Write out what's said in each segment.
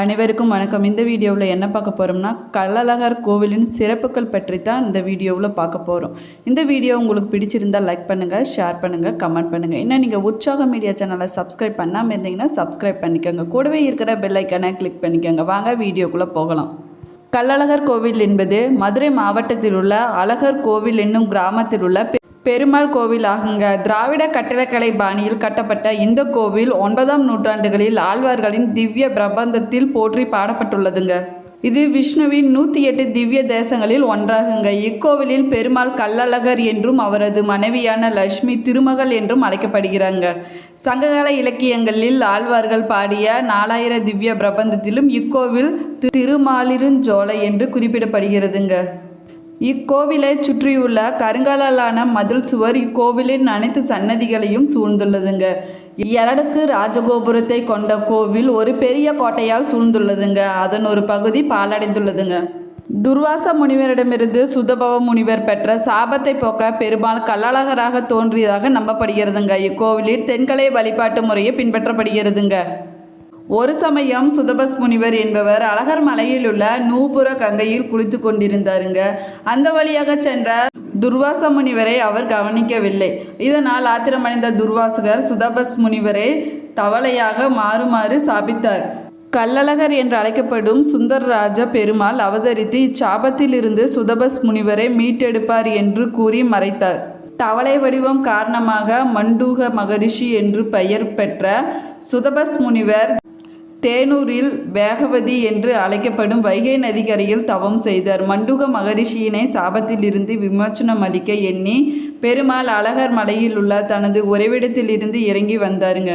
அனைவருக்கும் வணக்கம். இந்த வீடியோவில் என்ன பார்க்க போகிறோம்னா கள்ளழகர் கோவிலின் சிறப்புகள் பற்றி தான் இந்த வீடியோவில் பார்க்க போகிறோம் இந்த வீடியோ உங்களுக்கு பிடிச்சிருந்தால் லைக் பண்ணுங்கள் ஷேர் பண்ணுங்கள் கமெண்ட் பண்ணுங்கள் இன்னும் நீங்கள் உற்சாக மீடியா சேனலை சப்ஸ்கிரைப் பண்ணாமல் இருந்தீங்கன்னா சப்ஸ்கிரைப் பண்ணிக்கோங்க. கூடவே இருக்கிற பெல் கிளிக் பண்ணிக்கோங்க. வாங்க வீடியோக்குள்ளே போகலாம். கள்ளழகர் கோவில் என்பது மதுரை மாவட்டத்தில் உள்ள அழகர் கோவில் என்னும் கிராமத்தில் உள்ள பெருமாள் கோவில் ஆகுங்க திராவிட கட்டிடக்கலை பாணியில் கட்டப்பட்ட இந்த கோவில் ஒன்பதாம் நூற்றாண்டுகளில் ஆழ்வார்களின் திவ்ய பிரபந்தத்தில் போற்றி பாடப்பட்டுள்ளதுங்க. இது விஷ்ணுவின் நூற்றி எட்டு திவ்ய தேசங்களில் ஒன்றாகுங்க. இக்கோவிலில் பெருமாள் கல்லழகர் என்றும் அவரது மனைவியான லட்சுமி திருமகள் என்றும் அழைக்கப்படுகிறாங்க. சங்ககால இலக்கியங்களில் ஆழ்வார்கள் பாடிய நாலாயிர திவ்ய பிரபந்தத்திலும் இக்கோவில் தி- திருமாலிருஞ்சோலை என்று குறிப்பிடப்படுகிறதுங்க. இக்கோவிலை சுற்றியுள்ள கருங்கலாலான மதில் சுவர் இக்கோவிலின் அனைத்து சன்னதிகளையும் சூழ்ந்துள்ளதுங்க. எலடுக்கு ராஜகோபுரத்தை கொண்ட கோவில் ஒரு பெரிய கோட்டையால் சூழ்ந்துள்ளதுங்க. அதன் ஒரு பகுதி பாலடைந்துள்ளதுங்க துர்வாச முனிவரிடமிருந்து சுதபவ முனிவர் பெற்ற சாபத்தை போக்க பெருமாள் கள்ளழகராக தோன்றியதாக நம்பப்படுகிறதுங்க. இக்கோவிலில் தென்கலை வழிபாட்டு முறையை பின்பற்றப்படுகிறதுங்க. ஒரு சமயம் சுதபஸ் முனிவர் என்பவர் அழகர் மலையில் உள்ள நூபுர கங்கையில் குளித்து கொண்டிருந்தாருங்க. அந்த வழியாக சென்ற துர்வாச முனிவரை அவர் கவனிக்கவில்லை. இதனால் ஆத்திரமடைந்த துர்வாசகர் சுதபஸ் முனிவரை தவளையாக மாறுமாறு சாபித்தார். கல்லழகர் என்று அழைக்கப்படும் சுந்தரராஜ பெருமாள் அவதரித்து இச்சாபத்திலிருந்து சுதபஸ் முனிவரை மீட்டெடுப்பார் என்று கூறி மறைத்தார். தவளை வடிவம் காரணமாக மண்டூக மகரிஷி என்று பெயர் பெற்ற சுதபஸ் முனிவர் தேனூரில் வேகவதி என்று அழைக்கப்படும் வைகை நதிக்கரையில் தவம் செய்தார். மண்டுக மகரிஷியினை சாபத்திலிருந்து விமோச்சனம் அளிக்க எண்ணி பெருமாள் அழகர் மலையில் உள்ள தனது உறைவிடத்திலிருந்து இறங்கி வந்தாருங்க.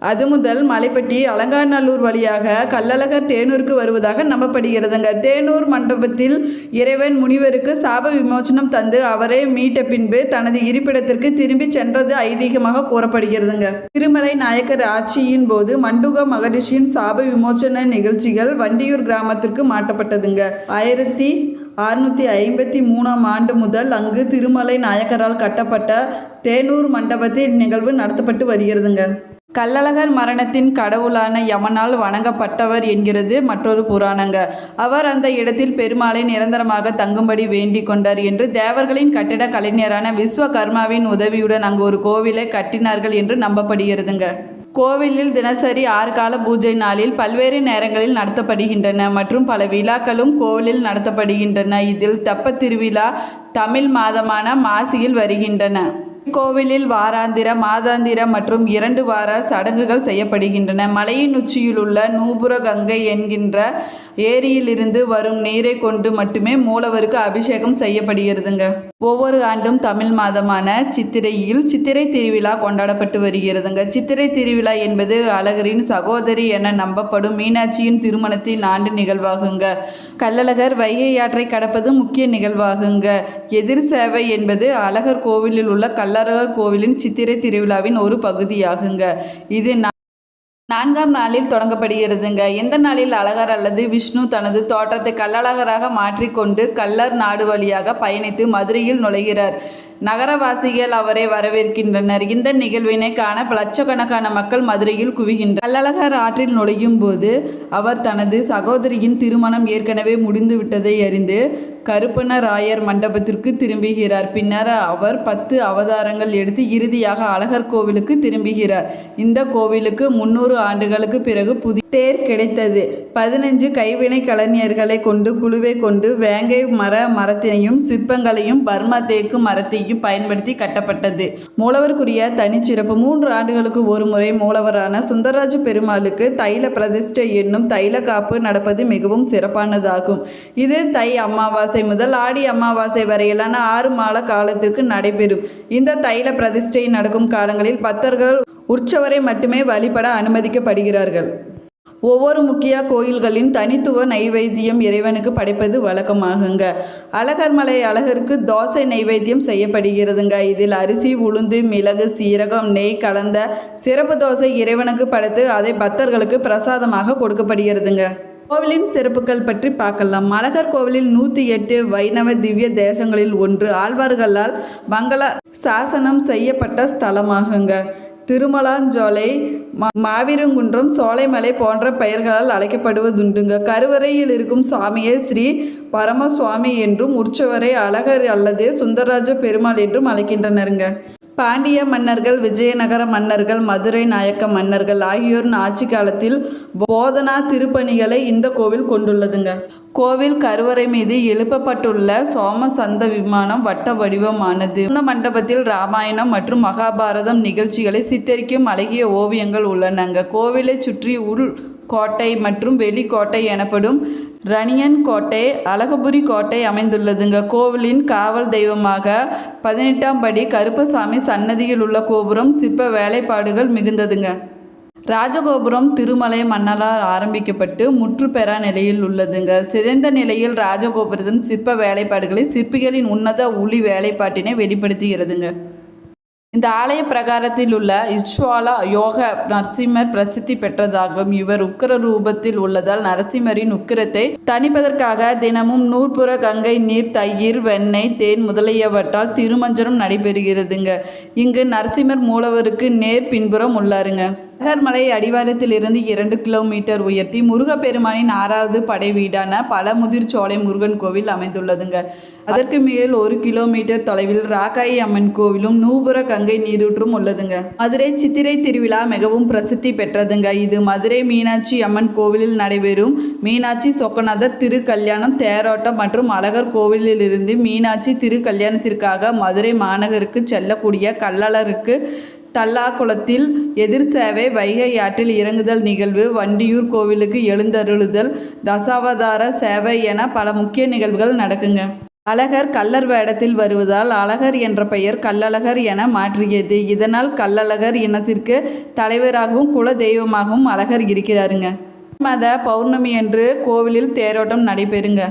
அது முதல் மலைப்பட்டி அலங்காநல்லூர் வழியாக கள்ளழகர் தேனூருக்கு வருவதாக நம்பப்படுகிறதுங்க. தேனூர் மண்டபத்தில் இறைவன் முனிவருக்கு சாப விமோசனம் தந்து அவரை மீட்ட பின்பு தனது இருப்பிடத்திற்கு திரும்பி சென்றது ஐதீகமாக கூறப்படுகிறதுங்க. திருமலை நாயக்கர் ஆட்சியின் போது மண்டுக மகரிஷியின் சாப விமோசன நிகழ்ச்சிகள் வண்டியூர் கிராமத்திற்கு மாற்றப்பட்டதுங்க. ஆயிரத்தி அறுநூற்றி ஐம்பத்தி மூணாம் ஆண்டு முதல் அங்கு திருமலை நாயக்கரால் கட்டப்பட்ட தேனூர் மண்டபத்தில் நிகழ்வு நடத்தப்பட்டு வருகிறதுங்க. கள்ளழகர் மரணத்தின் கடவுளான யமனால் வணங்கப்பட்டவர் என்கிறது மற்றொரு புராணங்க. அவர் அந்த இடத்தில் பெருமாளை நிரந்தரமாக தங்கும்படி வேண்டிக் கொண்டார் என்று தேவர்களின் கட்டிட கலைஞரான விஸ்வகர்மாவின் உதவியுடன் அங்கு ஒரு கோவிலை கட்டினார்கள் என்று நம்பப்படுகிறதுங்க. கோவிலில் தினசரி ஆறு கால பூஜை நாளில் பல்வேறு நேரங்களில் நடத்தப்படுகின்றன மற்றும் பல விழாக்களும் கோவிலில் நடத்தப்படுகின்றன. இதில் தெப்பத் திருவிழா தமிழ் மாதமான மாசியில் வருகின்றன. கோவிலில் வாராந்திர மாதாந்திர மற்றும் இரண்டு வார சடங்குகள் செய்யப்படுகின்றன. மலையின் உச்சியில் உள்ள நூபுர கங்கை என்கின்ற ஏரியிலிருந்து வரும் நீரை கொண்டு மட்டுமே மூலவருக்கு அபிஷேகம் செய்யப்படுகிறதுங்க. ஒவ்வொரு ஆண்டும் தமிழ் மாதமான சித்திரையில் சித்திரை திருவிழா கொண்டாடப்பட்டு வருகிறதுங்க. சித்திரை திருவிழா என்பது அழகரின் சகோதரி என நம்பப்படும் மீனாட்சியின் திருமணத்தின் ஆண்டு நிகழ்வாகுங்க. கள்ளழகர் வைகை ஆற்றை கடப்பது முக்கிய நிகழ்வாகுங்க. எதிர் சேவை என்பது அழகர் கோவிலில் உள்ள கள்ளழகர் கோவிலின் சித்திரை திருவிழாவின் ஒரு பகுதியாகுங்க. இது நான்காம் நாளில் தொடங்கப்படுகிறதுங்க. எந்த நாளில் அழகர் அல்லது விஷ்ணு தனது தோற்றத்தை கள்ளழகராக மாற்றிக்கொண்டு கள்ளர் நாடு வழியாக பயணித்து மதுரையில் நுழைகிறார். நகரவாசிகள் அவரை வரவேற்கின்றனர். இந்த நிகழ்வினை காண லட்சக்கணக்கான மக்கள் மதுரையில் குவிகின்றனர். கள்ளழகர் ஆற்றில் நுழையும் போது அவர் தனது சகோதரியின் திருமணம் ஏற்கனவே முடிந்துவிட்டதை அறிந்து கருப்பணராயர் மண்டபத்திற்கு திரும்புகிறார். பின்னர் அவர் பத்து அவதாரங்கள் எடுத்து இறுதியாக அழகர் கோவிலுக்கு திரும்புகிறார். இந்த கோவிலுக்கு முன்னூறு ஆண்டுகளுக்கு பிறகு புதிய தேர் கிடைத்தது. பதினஞ்சு கைவினை கலைஞர்களை கொண்டு குழுவை கொண்டு வேங்கை மர மரத்தினையும் சிற்பங்களையும் பர்மா தேக்கு மரத்தையும் பயன்படுத்தி கட்டப்பட்டது. மூலவருக்குரிய தனிச்சிறப்பு மூன்று ஆண்டுகளுக்கு ஒரு முறை மூலவரான சுந்தரராஜ பெருமாளுக்கு தைல பிரதிஷ்டை என்னும் தைல காப்பு நடப்பது மிகவும் சிறப்பானதாகும். இது தை அமாவாசை முதல் ஆடி அமாவாசை வரையிலான ஆறு மாத காலத்திற்கு நடைபெறும். இந்த தைல பிரதிஷ்டை நடக்கும் காலங்களில் பக்தர்கள் உற்சவரை மட்டுமே வழிபட அனுமதிக்கப்படுகிறார்கள். ஒவ்வொரு முக்கிய கோயில்களின் தனித்துவ நைவேத்தியம் இறைவனுக்கு படைப்பது வழக்கமாகுங்க. அழகர்மலை அழகருக்கு தோசை நைவேத்தியம் செய்யப்படுகிறதுங்க. இதில் அரிசி உளுந்து மிளகு சீரகம் நெய் கலந்த சிறப்பு தோசை இறைவனுக்கு படைத்து அதை பக்தர்களுக்கு பிரசாதமாக கொடுக்கப்படுகிறதுங்க. கோவிலின் சிறப்புகள் பற்றி பார்க்கலாம். மலகர் கோவிலில் நூற்றி எட்டு வைணவ திவ்ய தேசங்களில் ஒன்று ஆழ்வார்களால் மங்கள சாசனம் செய்யப்பட்ட ஸ்தலமாகுங்க. திருமலாஞ்சோலை மா சோலைமலை போன்ற பெயர்களால் அழைக்கப்படுவதுண்டுங்க. கருவறையில் இருக்கும் சுவாமியை ஸ்ரீ பரமசுவாமி என்றும் உற்சவரை அழகர் அல்லது சுந்தரராஜ பெருமாள் என்றும் அழைக்கின்றனருங்க. பாண்டிய மன்னர்கள் விஜயநகர மன்னர்கள் மதுரை நாயக்க மன்னர்கள் ஆகியோரின் ஆட்சி காலத்தில் போதனா திருப்பணிகளை இந்த கோவில் கொண்டுள்ளதுங்க. கோவில் கருவறை மீது எழுப்பப்பட்டுள்ள சோமசந்த விமானம் வட்ட வடிவமானது. இந்த மண்டபத்தில் ராமாயணம் மற்றும் மகாபாரதம் நிகழ்ச்சிகளை சித்தரிக்கும் அழகிய ஓவியங்கள் உள்ளனங்க. கோவிலை சுற்றி உள் கோட்டை மற்றும் வெளிக்கோட்டை எனப்படும் ரணியன் கோட்டை அழகபுரி கோட்டை அமைந்துள்ளதுங்க. கோவிலின் காவல் தெய்வமாக பதினெட்டாம் படி கருப்பசாமி சன்னதியில் உள்ள கோபுரம் சிற்ப வேலைப்பாடுகள் மிகுந்ததுங்க. ராஜகோபுரம் திருமலை மன்னலால் ஆரம்பிக்கப்பட்டு முற்றுப்பெறா நிலையில் உள்ளதுங்க. சிதைந்த நிலையில் ராஜகோபுரத்தின் சிற்ப வேலைப்பாடுகளை சிற்பிகளின் உன்னத உளி வேலைப்பாட்டினை வெளிப்படுத்துகிறதுங்க. இந்த ஆலய பிரகாரத்தில் உள்ள இஷ்வாலா யோக நரசிம்மர் பிரசித்தி பெற்றதாகவும் இவர் உக்கர ரூபத்தில் உள்ளதால் நரசிம்மரின் உக்கிரத்தை தணிப்பதற்காக தினமும் நூற்புற கங்கை நீர் தயிர் வெண்ணெய் தேன் முதலியவற்றால் திருமஞ்சனம் நடைபெறுகிறதுங்க. இங்கு நரசிம்மர் மூலவருக்கு நேர் பின்புறம் உள்ளாருங்க. அகர்மலை அடிவாரத்தில் இருந்து இரண்டு கிலோமீட்டர் உயர்த்தி முருகப்பெருமானின் ஆறாவது படை வீடான பழமுதிர்ச்சோலை முருகன் கோவில் அமைந்துள்ளதுங்க. அதற்கு மேல் ஒரு கிலோமீட்டர் தொலைவில் ராக்காயி அம்மன் கோவிலும் நூபுர கங்கை நீரூற்றும் உள்ளதுங்க. மதுரை சித்திரை திருவிழா மிகவும் பிரசித்தி பெற்றதுங்க. இது மதுரை மீனாட்சி அம்மன் கோவிலில் நடைபெறும் மீனாட்சி சொக்கநாதர் திருக்கல்யாணம் தேரோட்டம் மற்றும் அழகர் கோவிலிலிருந்து மீனாட்சி திருக்கல்யாணத்திற்காக மதுரை மாநகருக்கு செல்லக்கூடிய கல்லளருக்கு தல்லாக்குளத்தில் எதிர் சேவை வைகை ஆற்றில் இறங்குதல் நிகழ்வு வண்டியூர் கோவிலுக்கு எழுந்தருளுதல் தசாவதார சேவை என பல முக்கிய நிகழ்வுகள் நடக்குங்க. அழகர் கல்லர் வேடத்தில் வருவதால் அழகர் என்ற பெயர் கல்லழகர் என மாற்றியது. இதனால் கல்லழகர் இனத்திற்கு தலைவராகவும் குல தெய்வமாகவும் அழகர் இருக்கிறாருங்க. மத பௌர்ணமி என்று கோவிலில் தேரோட்டம் நடைபெறுங்க.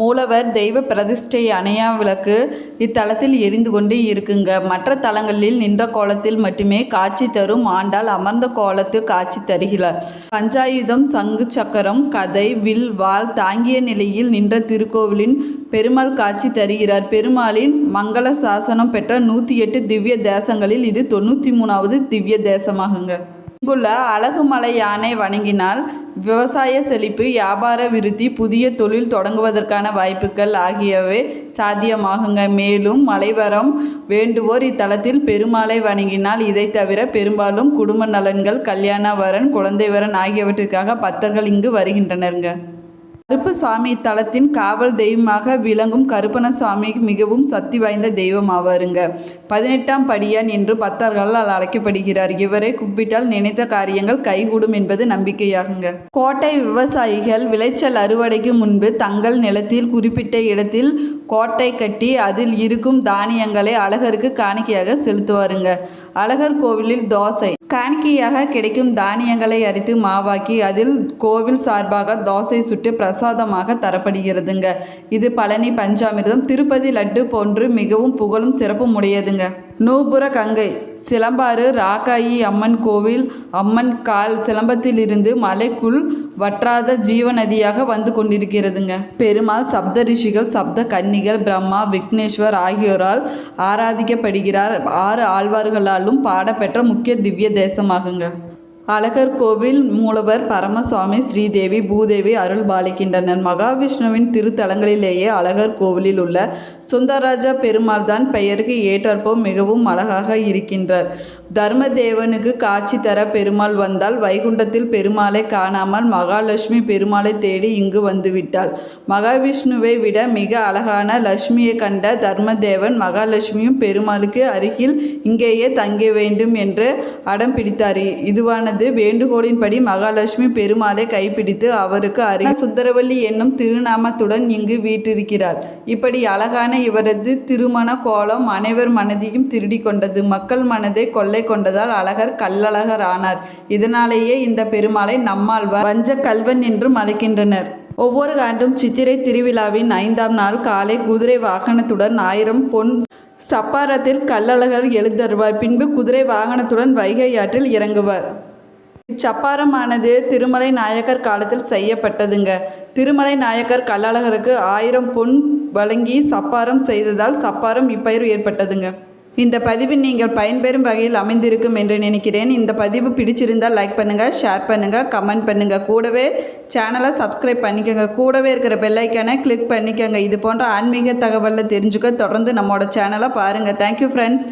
மூலவர் தெய்வ பிரதிஷ்டை அணையா விளக்கு இத்தலத்தில் எரிந்து கொண்டு இருக்குங்க. மற்ற தலங்களில் நின்ற கோலத்தில் மட்டுமே காட்சி தரும் ஆண்டாள் அமர்ந்த கோலத்தில் காட்சி தருகிறார். பஞ்சாயுதம் சங்கு சக்கரம் கதை வில் வாள் தாங்கிய நிலையில் நின்ற திருக்கோவிலின் பெருமாள் காட்சி தருகிறார். பெருமாளின் மங்கள சாசனம் பெற்ற நூற்றி எட்டு திவ்ய தேசங்களில் இது தொண்ணூற்றி மூணாவது திவ்ய தேசமாகுங்க. இங்குள்ள அழகுமலை யானை வணங்கினால் விவசாய செழிப்பு வியாபார விருத்தி புதிய தொழில் தொடங்குவதற்கான வாய்ப்புகள் ஆகியவை சாத்தியமாகுங்க. மேலும் மலைவரம் வேண்டுவோர் இத்தலத்தில் பெருமாளை வணங்கினால் இதை தவிர பெரும்பாலும் குடும்ப நலன்கள் கல்யாண வரன் குழந்தை வரன் ஆகியவற்றிற்காக பக்தர்கள் இங்கு வருகின்றனருங்க. கருப்பசாமி தளத்தின் காவல் தெய்வமாக விளங்கும் கருப்பணசாமி மிகவும் சக்தி வாய்ந்த தெய்வம் ஆவாருங்க பதினெட்டாம் படியான் என்று பக்தர்களால் அழைக்கப்படுகிறார். இவரை கூப்பிட்டால் நினைத்த காரியங்கள் கைகூடும் என்பது நம்பிக்கையாகுங்க. கோட்டை விவசாயிகள் விளைச்சல் அறுவடைக்கு முன்பு தங்கள் நிலத்தில் குறிப்பிட்ட இடத்தில் கோட்டை கட்டி அதில் இருக்கும் தானியங்களை அழகருக்கு காணிக்கையாக செலுத்துவாருங்க. அழகர் கோவிலில் தோசை. காணிக்கையாக கிடைக்கும் தானியங்களை அரித்து மாவாக்கி அதில் கோவில் சார்பாக தோசை சுட்டு பிரசாதமாக தரப்படுகிறதுங்க. இது பழனி பஞ்சாமிர்தம் திருப்பதி லட்டு போன்று மிகவும் புகழும் சிறப்பும் உடையதுங்க. நூபுர கங்கை சிலம்பாறு ராக்காயி அம்மன் கோவில் அம்மன் கால் சிலம்பத்திலிருந்து மலைக்குள் வற்றாத ஜீவநதியாக வந்து கொண்டிருக்கிறதுங்க. பெருமாள் சப்த ரிஷிகள் சப்த கன்னிகள் பிரம்மா விக்னேஸ்வர் ஆகியோரால் ஆராதிக்கப்படுகிறார். ஆறு ஆழ்வார்களாலும் பாடப்பெற்ற முக்கிய திவ்ய தேசமாகுங்க. அழகர் கோவில் மூலவர் பரமசுவாமி ஸ்ரீதேவி பூதேவி அருள் பாலிக்கின்றனர் மகாவிஷ்ணுவின் திருத்தலங்களிலேயே அழகர் கோவிலில் உள்ள சுந்தரராஜா பெருமாள் தான் பெயருக்கு ஏற்றற்போ மிகவும் அழகாக இருக்கின்றார். தர்மதேவனுக்கு காட்சி தர பெருமாள் வந்தால் வைகுண்டத்தில் பெருமாளை காணாமல் மகாலட்சுமி பெருமாளை தேடி இங்கு வந்துவிட்டாள். மகாவிஷ்ணுவை விட மிக அழகான லட்சுமியை கண்ட தர்மதேவன் மகாலட்சுமியும் பெருமாளுக்கு அருகில் இங்கேயே தங்க வேண்டும் என்று அடம் பிடித்தார். இதுவான ஆனது வேண்டுகோளின்படி மகாலட்சுமி பெருமாளை கைப்பிடித்து அவருக்கு அருகில் சுந்தரவல்லி என்னும் திருநாமத்துடன் இங்கு வீற்றிருக்கிறார். இப்படி அழகான இவரது திருமண கோலம் அனைவர் மனதையும் திருடி கொண்டது. மக்கள் மனதை கொள்ளை கொண்டதால் அழகர் கல்லழகர் ஆனார் இதனாலேயே இந்த பெருமாளை நம்மாழ்வார் வஞ்ச கல்வன் என்றும் அழைக்கின்றனர். ஒவ்வொரு ஆண்டும் சித்திரை திருவிழாவின் ஐந்தாம் நாள் காலை குதிரை வாகனத்துடன் ஆயிரம் பொன் சப்பாரத்தில் கல்லழகர் எழுந்தருவார் பின்பு குதிரை வாகனத்துடன் வைகை ஆற்றில் இறங்குவார். இச்சப்பாரமானது திருமலை நாயக்கர் காலத்தில் செய்யப்பட்டதுங்க. திருமலை நாயக்கர் கள்ளழகருக்கு ஆயிரம் பொன் வழங்கி சப்பாரம் செய்ததால் சப்பாரம் இப்பயிர் ஏற்பட்டதுங்க. இந்த பதிவு நீங்கள் பயன்பெறும் வகையில் அமைந்திருக்கும் என்று நினைக்கிறேன். இந்த பதிவு பிடிச்சிருந்தால் லைக் பண்ணுங்கள் ஷேர் பண்ணுங்கள் கமெண்ட் பண்ணுங்கள் கூடவே சேனலை சப்ஸ்கிரைப் பண்ணிக்கோங்க. கூடவே இருக்கிற பெல்லைக்கானை கிளிக் பண்ணிக்கோங்க. இது போன்ற ஆன்மீக தகவலில் தெரிஞ்சுக்க தொடர்ந்து நம்மளோட சேனலை பாருங்கள் தேங்க்யூ ஃப்ரெண்ட்ஸ்